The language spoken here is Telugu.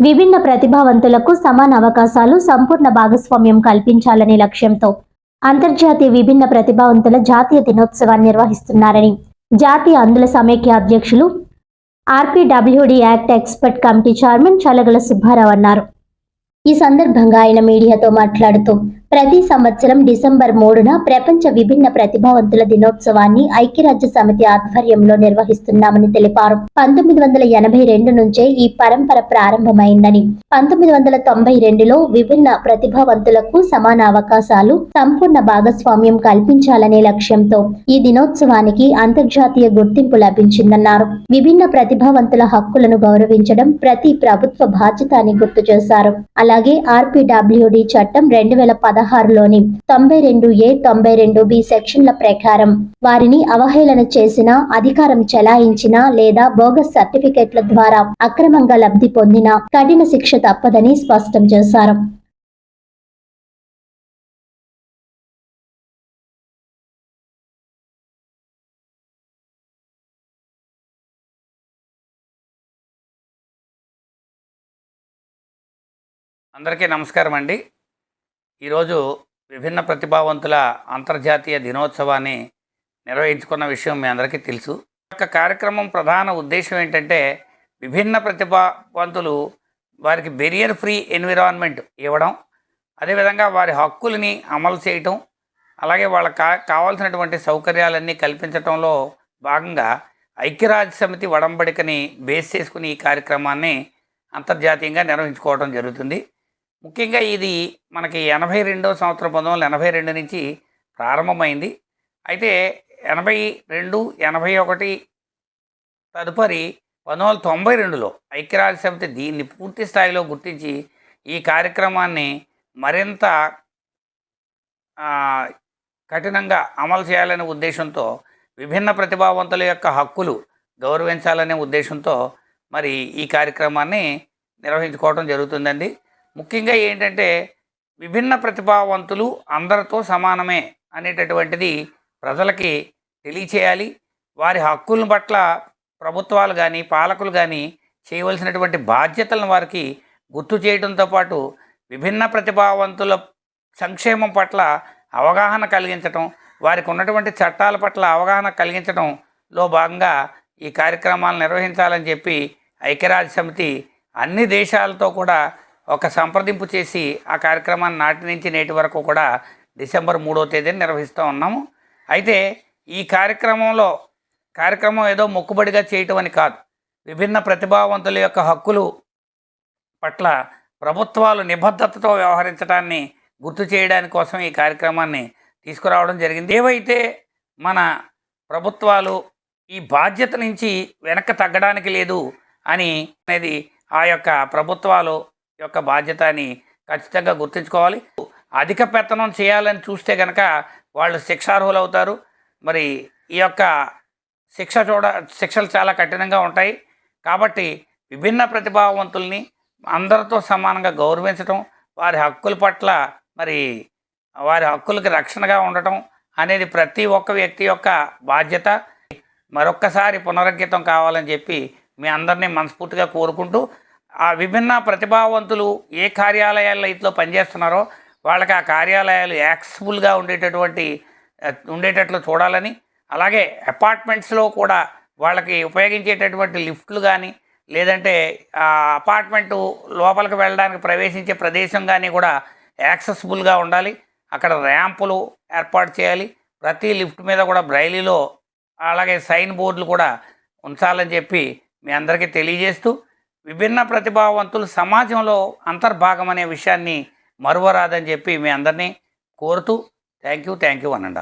విభిన్న ప్రతిభావంతులకు సమాన అవకాశాలు సంపూర్ణ భాగస్వామ్యం కల్పించాలనే లక్ష్యంతో అంతర్జాతీయ విభిన్న ప్రతిభావంతుల జాతీయ దినోత్సవాన్ని నిర్వహిస్తున్నారని జాతీయ అందుల సమైక్య అధ్యక్షులు R P W D act expert committee chairman Chalagala Subbarao అన్నారు. ఈ సందర్భంగా ఆయన మీడియాతో మాట్లాడుతూ ప్రతి సంవత్సరం డిసెంబర్ మూడున ప్రపంచ విభిన్న ప్రతిభావంతుల దినోత్సవాన్ని ఐక్యరాజ్య సమితి ఆధ్వర్యంలో నిర్వహిస్తున్నామని తెలిపారు. పంతొమ్మిది వందల ఎనభై రెండు నుంచే ఈ పరంపర ప్రారంభమైందని పంతొమ్మిది వందల తొంభై రెండులో విభిన్న ప్రతిభావంతులకు సమాన అవకాశాలు సంపూర్ణ భాగస్వామ్యం కల్పించాలనే లక్ష్యంతో ఈ దినోత్సవానికి అంతర్జాతీయ గుర్తింపు లభించిందన్నారు. విభిన్న ప్రతిభావంతుల హక్కులను గౌరవించడం ప్రతి ప్రభుత్వ బాధ్యత అని గుర్తు చేశారు అలాగే ఆర్పిడబ్ల్యూడి చట్టం రెండు వేల పదహారులోని తొంభై రెండు ఏ తొంభై రెండు బి సెక్షన్ల ప్రకారం వారిని అవహేళన చేసిన అధికారం చెలాయించిన లేదా బోగస్ సర్టిఫికెట్ల ద్వారా అక్రమంగా లబ్ధి పొందిన కఠిన శిక్ష తప్పదని స్పష్టం చేశారు. అందరికీ నమస్కారం అండి ఈరోజు విభిన్న ప్రతిభావంతుల అంతర్జాతీయ దినోత్సవాన్ని నిర్వహించుకున్న విషయం మీ అందరికీ తెలుసు. యొక్క కార్యక్రమం ప్రధాన ఉద్దేశం ఏంటంటే విభిన్న ప్రతిభావంతులు వారికి బెరియర్ ఫ్రీ ఎన్విరాన్మెంట్ ఇవ్వడం అదేవిధంగా వారి హక్కుల్ని అమలు చేయటం అలాగే వాళ్ళ కా కావాల్సినటువంటి సౌకర్యాలన్నీ కల్పించడంలో భాగంగా ఐక్యరాజ్య సమితి వడంబడికని బేస్ చేసుకుని ఈ కార్యక్రమాన్ని అంతర్జాతీయంగా నిర్వహించుకోవడం జరుగుతుంది. ముఖ్యంగా ఇది మనకి ఎనభై రెండో సంవత్సరం పంతొమ్మిది వందల ఎనభై రెండు నుంచి ప్రారంభమైంది. అయితే ఎనభై రెండు ఎనభై ఒకటి తదుపరి పంతొమ్మిది వందల తొంభై రెండులో ఐక్యరాజ్య సమితి దీన్ని పూర్తి స్థాయిలో గుర్తించి ఈ కార్యక్రమాన్ని మరింత కఠినంగా అమలు చేయాలనే ఉద్దేశంతో విభిన్న ప్రతిభావంతుల యొక్క హక్కులు గౌరవించాలనే ఉద్దేశంతో మరి ఈ కార్యక్రమాన్ని నిర్వహించుకోవడం జరుగుతుందండి. ముఖ్యంగా ఏంటంటే విభిన్న ప్రతిభావంతులు అందరితో సమానమే అనేటటువంటిది ప్రజలకి తెలియచేయాలి. వారి హక్కుల పట్ల ప్రభుత్వాలు కానీ పాలకులు కానీ చేయవలసినటువంటి బాధ్యతలను వారికి గుర్తు చేయడంతో పాటు విభిన్న ప్రతిభావంతుల సంక్షేమం పట్ల అవగాహన కలిగించటం వారికి ఉన్నటువంటి చట్టాల పట్ల అవగాహన కలిగించడంలో భాగంగా ఈ కార్యక్రమాలు నిర్వహించాలని చెప్పి ఐక్యరాజ్య సమితి అన్ని దేశాలతో కూడా ఒక సంప్రదింపు చేసి ఆ కార్యక్రమాన్ని నాటి నుంచి నేటి వరకు కూడా డిసెంబర్ మూడో తేదీని నిర్వహిస్తూ ఉన్నాము. అయితే ఈ కార్యక్రమంలో కార్యక్రమం ఏదో మొక్కుబడిగా చేయటం అని కాదు. విభిన్న ప్రతిభావంతుల యొక్క హక్కులు పట్ల ప్రభుత్వాలు నిబద్ధతతో వ్యవహరించడాన్ని గుర్తు చేయడానికి కోసం ఈ కార్యక్రమాన్ని తీసుకురావడం జరిగింది. ఏవైతే మన ప్రభుత్వాలు ఈ బాధ్యత నుంచి వెనక్కి తగ్గడానికి లేదు అని అనేది ఆ యొక్క ప్రభుత్వాలు యొక్క బాధ్యత అని ఖచ్చితంగా గుర్తుంచుకోవాలి. అధిక పెత్తనం చేయాలని చూస్తే కనుక వాళ్ళు శిక్షార్హులు అవుతారు మరి ఈ యొక్క శిక్ష చూడ శిక్షలు చాలా కఠినంగా ఉంటాయి. కాబట్టి విభిన్న ప్రతిభావంతుల్ని అందరితో సమానంగా గౌరవించడం వారి హక్కుల పట్ల మరి వారి హక్కులకి రక్షణగా ఉండటం అనేది ప్రతి ఒక్క వ్యక్తి యొక్క బాధ్యత. మరొక్కసారి పునరంకితం కావాలని చెప్పి మీ అందరినీ మనస్ఫూర్తిగా కోరుకుంటూ ఆ విభిన్న ప్రతిభావంతులు ఏ కార్యాలయాల్లో ఇట్లో పనిచేస్తున్నారో వాళ్ళకి ఆ కార్యాలయాలు యాక్సెసిబుల్గా ఉండేటటువంటి ఉండేటట్లు చూడాలని అలాగే అపార్ట్మెంట్స్లో కూడా వాళ్ళకి ఉపయోగించేటటువంటి లిఫ్ట్లు కానీ లేదంటే ఆ అపార్ట్మెంటు లోపలికి వెళ్ళడానికి ప్రవేశించే ప్రదేశం కానీ కూడా యాక్సెసిబుల్గా ఉండాలి. అక్కడ ర్యాంపులు ఏర్పాటు చేయాలి. ప్రతి లిఫ్ట్ మీద కూడా బ్రైలీలో అలాగే సైన్ బోర్డులు కూడా ఉంచాలని చెప్పి మీ అందరికీ తెలియజేస్తూ విభిన్న ప్రతిభావంతులు సమాజంలో అంతర్భాగం అనే విషయాన్ని మరువరాదని చెప్పి మీ అందరినీ కోరుతూ థ్యాంక్ యూ థ్యాంక్ యూ అనండి.